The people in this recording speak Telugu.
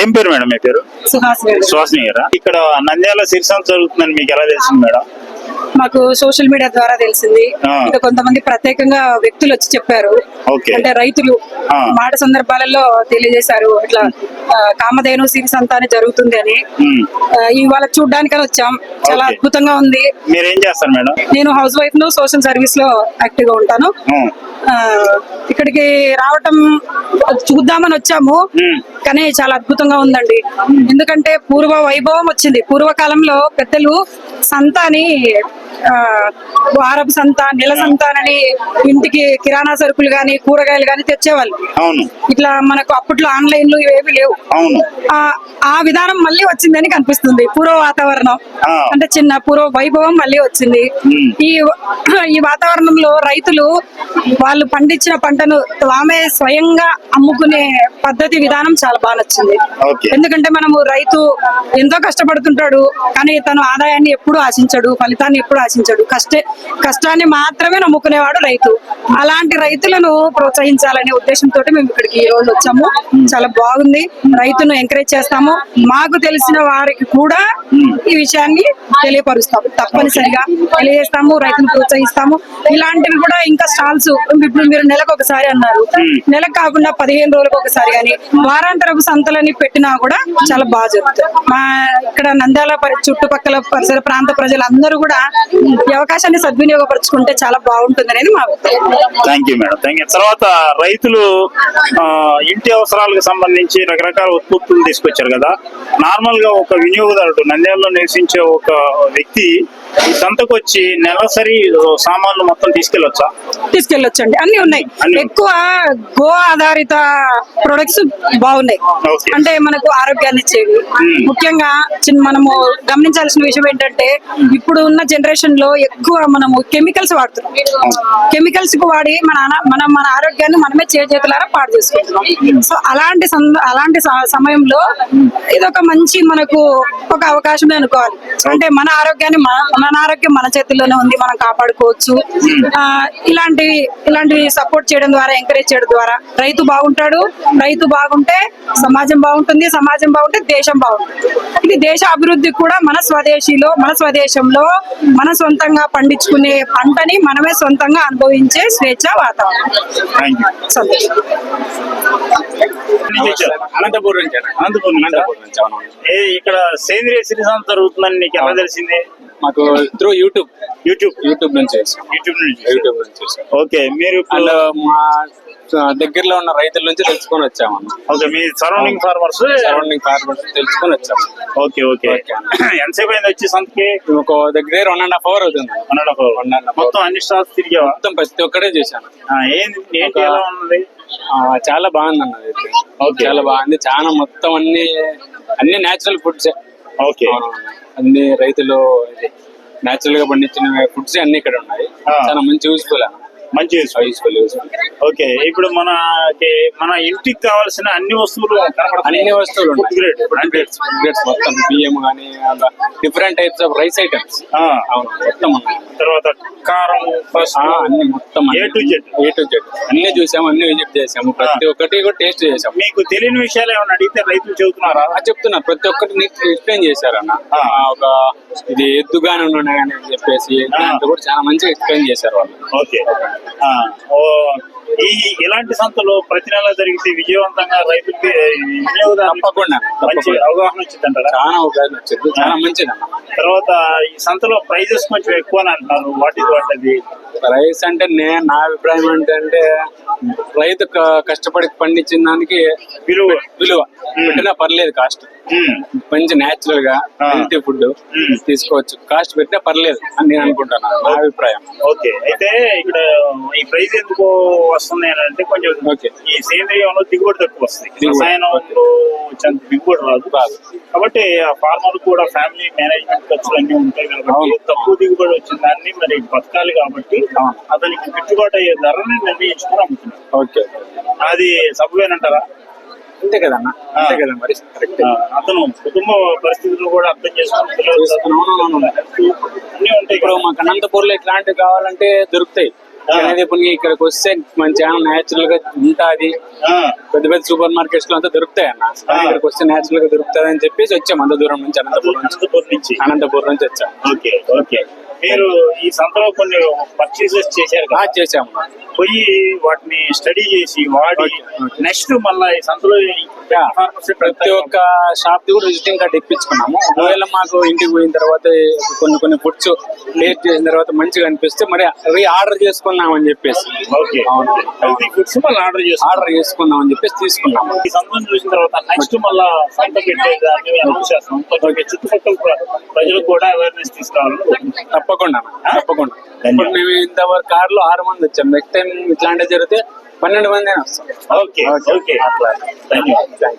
ఏం పేరు మేడం మీ పేరు? సుహాసిని గారా? ఇక్కడ నంద్యాల సిరిసం జరుగుతుందని మీకు ఎలా తెలిసింది మేడం? మాకు సోషల్ మీడియా ద్వారా తెలిసింది. ఇంకా కొంతమంది ప్రత్యేకంగా వ్యక్తులు వచ్చి చెప్పారు. అంటే రైతులు. మాట సందర్భాలలో తెలియజేశారు. ఇట్లా కామధేను సిరి సంతానం జరుగుతుంది అని. ఇవాళ చూడ్డానికని వచ్చాం. చాలా. అద్భుతంగా ఉంది. మీరేం చేస్తారు మేడం? నేను హౌస్ వైఫ్ను సోషల్ సర్వీస్లో యాక్టివ్గా ఉంటాను ఇక్కడికి రావటం చూద్దామని వచ్చాము. కానీ చాలా అద్భుతంగా ఉందండి. ఎందుకంటే పూర్వ వైభవం వచ్చింది. పూర్వకాలంలో పెద్దలు సంతాని ఆ, వారపు సంత నెల సంతానని ఇంటికి కిరాణా సరుకులు గాని కూరగాయలు గాని తెచ్చేవాళ్ళు. అవును. ఇట్లా మనకు అప్పట్లో ఆన్లైన్లు ఇవేవి లేవు. అవును. ఆ ఆ విధానం మళ్ళీ వచ్చిందని కనిపిస్తుంది. పూర్వ వాతావరణం. అంటే చిన్న పూర్వ వైభవం మళ్ళీ వచ్చింది. ఈ ఈ వాతావరణంలో రైతులు వాళ్ళు పండించిన పంటను తామే స్వయంగా అమ్ముకునే పద్ధతి విధానం చాలా బాగా నచ్చింది. ఎందుకంటే మనము రైతు ఎంతో కష్టపడుతుంటాడు కానీ తను ఆదాయాన్ని ఎప్పుడు ఆశించడు ఫలితాన్ని ఎప్పుడు ఆశించడు కష్టే కష్టాన్ని మాత్రమే నమ్ముకునేవాడు రైతు. అలాంటి రైతులను ప్రోత్సహించాలనే ఉద్దేశంతో మేము ఇక్కడికి ఈ రోజు వచ్చాము. చాలా బాగుంది. రైతును ఎంకరేజ్ చేస్తాము. మాకు తెలిసిన వారికి కూడా ఈ విషయాన్ని తెలియపరుస్తాము. తప్పనిసరిగా తెలియజేస్తాము రైతును ప్రోత్సహిస్తాము. ఇలాంటివి కూడా ఇంకా స్టాల్స్ ఇప్పుడు మీరు నెలకు ఒకసారి అన్నారు. నెలకు కాకుండా పదిహేను రోజులకు ఒకసారి కానీ వారాంతరపు సంతలని పెట్టినా కూడా చాలా బాగా జరుగుతుంది. మా ఇక్కడ నంద్యాల పరి- చుట్టుపక్కల పరిసర ప్రాంత ప్రజలందరూ కూడా ఈ అవకాశాన్ని సద్వినియోగపరచుకుంటే చాలా బాగుంటుంది అనేది మా thank you madam thank you తర్వాత రైతులు ఇంటి అవసరాలకు సంబంధించి రకరకాల ఉత్పత్తులు తీసుకొచ్చారు కదా. నార్మల్గా ఒక వినియోగదారుడు నంద్యాలలో నివసించే ఒక వ్యక్తి ఈ సంతకు వచ్చి నెలసరి సామాన్లు మొత్తం తీసుకెళ్ళొచ్చా? తీసుకెళ్ళొచ్చండి. అన్ని ఉన్నాయి. ఎక్కువ గో ఆధారిత ప్రొడక్ట్స్ బాగున్నాయి. అంటే మనకు ఆరోగ్యాన్ని ఇచ్చేవి. ముఖ్యంగా చిన్న మనము గమనించాల్సిన విషయం ఏంటంటే ఇప్పుడు ఉన్న జనరేషన్లో ఎక్కువ మనము కెమికల్స్ వాడుతున్నాం. కెమికల్స్కు వాడి మన మనం మన ఆరోగ్యాన్ని మనమే చేతులారా పాడు చేసుకుంటున్నాం. సో అలాంటి అలాంటి సమయంలో ఇది ఒక మంచి మనకు ఒక అవకాశమే అనుకోవాలి. అంటే మన ఆరోగ్యాన్ని మన మన ఆరోగ్యం మన చేతుల్లోనే ఉంది మనం కాపాడుకోవచ్చు. ఇలాంటివి ఇలాంటివి సపోర్ట్ చేయడం ద్వారా ఎంకరేజ్ చేయడం ద్వారా రైతు బాగుంటాడు. రైతు బాగుంటే సమాజం బాగుంటుంది సమాజం బాగుంటే దేశం బాగుంటుంది. ఇది దేశ అభివృద్ధి కూడా మన స్వదేశీలో మన స్వదేశంలో మన సొంతంగా పండించుకునే పంటని మనమే సొంతంగా అనుభవించే స్వేచ్ఛ వాతావరణం. అనంతపురం. అనంతపురం ఇక్కడ సేంద్రియ సిరి సంత జరుగుతుందని నీకు ఎలా తెలిసింది? మాకు త్రూ యూట్యూబ్ యూట్యూబ్ యూట్యూబ్ నుంచి యూట్యూబ్ నుంచి యూట్యూబ్ నుంచి చేసాం ఓకే మీరు అండ్ మా దగ్గరలో ఉన్న రైతుల నుంచి తెలుసుకొని వచ్చామన్న ఓకే మీ సరౌండింగ్ ఫార్మర్స్ సరౌండింగ్ ఫార్మర్స్ తెలుసుకొని వచ్చాము ఓకే ఓకే. ఎంతసేపు అయింది వచ్చి సంతకి? ఒక దగ్గర వన్ అండ్ హాఫ్ అవర్ అవుతుంది. One and half hour half hour. మొత్తం అన్ని స్టాల్స్ తిరిగావా? మొత్తం ప్రతి చేశాను. ఆ, ఏంది ఏంటి ఒక- ఎలా ఉన్నది? చాలా బాగుంది అన్న ఇది. ఓకే. చాలా బాగుంది. చాలా మొత్తం అన్ని అన్ని నేచురల్ ఫుడ్స్ ఓకే అన్ని రైతులు నేచురల్గా పండించిన ఫుడ్స్ అన్ని ఇక్కడ ఉన్నాయి. చాలా మంచి యూస్ఫుల్ అన్న మంచి ఓకే ఇప్పుడు మనకి మన ఇంటికి కావాల్సిన అన్ని వస్తువులు. అన్ని వస్తువులు గ్రేడ్స్ గ్రేడ్స్ మొత్తం బియ్యం కానీ different types of rice items అవును మొత్తం తర్వాత కారం అన్ని మొత్తం A to Z. A to Z అన్ని చూసాము అన్ని విజిట్ చేసాము. ప్రతి ఒక్కటి కూడా టేస్ట్ చేసాము. మీకు తెలియని విషయాలు ఏమైనా అడిగితే రైతులు చెబుతున్నారా? ఆ చెప్తున్నా. ప్రతి ఒక్కటి ఎక్స్ప్లెయిన్ చేశారన్న. ఒక ఇది ఎద్దుగానే ఉన్నాయి అని చెప్పేసి కూడా చాలా మంచిగా ఎక్స్ప్లెయిన్ చేశారు వాళ్ళు. ఓకే. ఈ ఇలాంటి సంతలు ప్రతి నెల జరిగితే విజయవంతంగా రైతులకి తప్పకుండా మంచి. అవగాహన వచ్చిందంటారా? చాలా అవకాశం వచ్చింది చాలా మంచిది. తర్వాత ఈ సంతలో ప్రైజెస్ కొంచెం ఎక్కువ అంటున్నారు. వాటి వాటి అది? రైస్ అంటే నేను నా అభిప్రాయం ఏంటంటే రైతు కష్టపడి పండించిన దానికి విలువ. విలువ. పెట్టినా పర్లేదు కాస్ట్. మంచి నేచురల్గా. Healthy food. తీసుకోవచ్చు కాస్ట్ పెట్టినా పర్లేదు అని నేను అనుకుంటున్నాను నా అభిప్రాయం ఓకే అయితే ఇక్కడ ఈ ప్రైస్ ఎందుకు వస్తుంది అని అంటే కొంచెం ఓకే. ఈ సేంద్రియంలో దిగుబడి తక్కువ వస్తుంది. రసాయనంలో వచ్చేంత దిగుబడి రాదు రాదు. కాబట్టి ఆ ఫార్మర్ కూడా ఫ్యామిలీ మేనేజ్మెంట్ ఖర్చులు అన్ని ఉంటాయి కాబట్టి. తక్కువ దిగుబడి వచ్చిన దాన్ని మరి బతకాలి కాబట్టి. అతనికి గిట్టుబాటు అయ్యే ధరని నిర్ణయించుకుని అమ్ముతున్నారు ఓకే అది సబువేనంటారా అంతే కదన్నా అంతే కదా మరి? కరెక్ట్ అతను కుటుంబ పరిస్థితులు కూడా అర్థం ఉంటాయి ఇప్పుడు. మాకు అనంతపూర్లో ఇట్లాంటివి కావాలంటే దొరుకుతాయి. అనేది ఇప్పుడు ఇక్కడికి వస్తే మంచిగా న్యాచురల్గా ఉంటాది. పెద్ద పెద్ద సూపర్ మార్కెట్స్లో అంతా దొరుకుతాయి అన్న. ఇక్కడికి వస్తే న్యాచురల్గా దొరుకుతుంది అని చెప్పేసి వచ్చాం అంత దూరం నుంచి అనంతపురం నుంచి. అనంతపురం నుంచి వచ్చాం. Okay okay. మీరు ఈ సంతలో కొన్ని పర్చేసెస్ చేశారు చేసాము పోయి వాటిని స్టడీ చేసి వాడి. నెక్స్ట్ మళ్ళీ సంతలో ప్రతి ఒక్క షాప్ ది కూడా విజిటింగ్ కార్డ్ ఇప్పించుకున్నాము. ఒకవేళ మాకు ఇంటికి పోయిన తర్వాత కొన్ని కొన్ని ఫుడ్స్ టేస్ట్ చేసిన తర్వాత మంచిగా అనిపిస్తే మరి రీ ఆర్డర్ చేసుకుందాం అని చెప్పేసి. ఓకే. హెల్తీ ఫుడ్స్ మళ్ళీ ఆర్డర్ చేస్తాం ఆర్డర్ చేసుకుందాం అని చెప్పేసి తీసుకున్నాము. ఈ సంతం చూసిన తర్వాత నెక్స్ట్ మళ్ళా సంత పెట్టేదాన్ని అనౌన్స్ చేస్తాం. కొంచెం చుట్టుపక్కల ప్ర- ప్రజలకు కూడా అవేర్నెస్ తీసుకురావాలని తప్పకుండా. తప్పకుండా. ఇప్పుడు మేము ఇంతవరకు కార్లో ఆరు మంది వచ్చాం. నెక్స్ట్ టైం ఇట్లాంటివి జరిగితే పన్నెండు మంది వస్తాం. Okay okay. అట్లా ధన్యవాదాలు.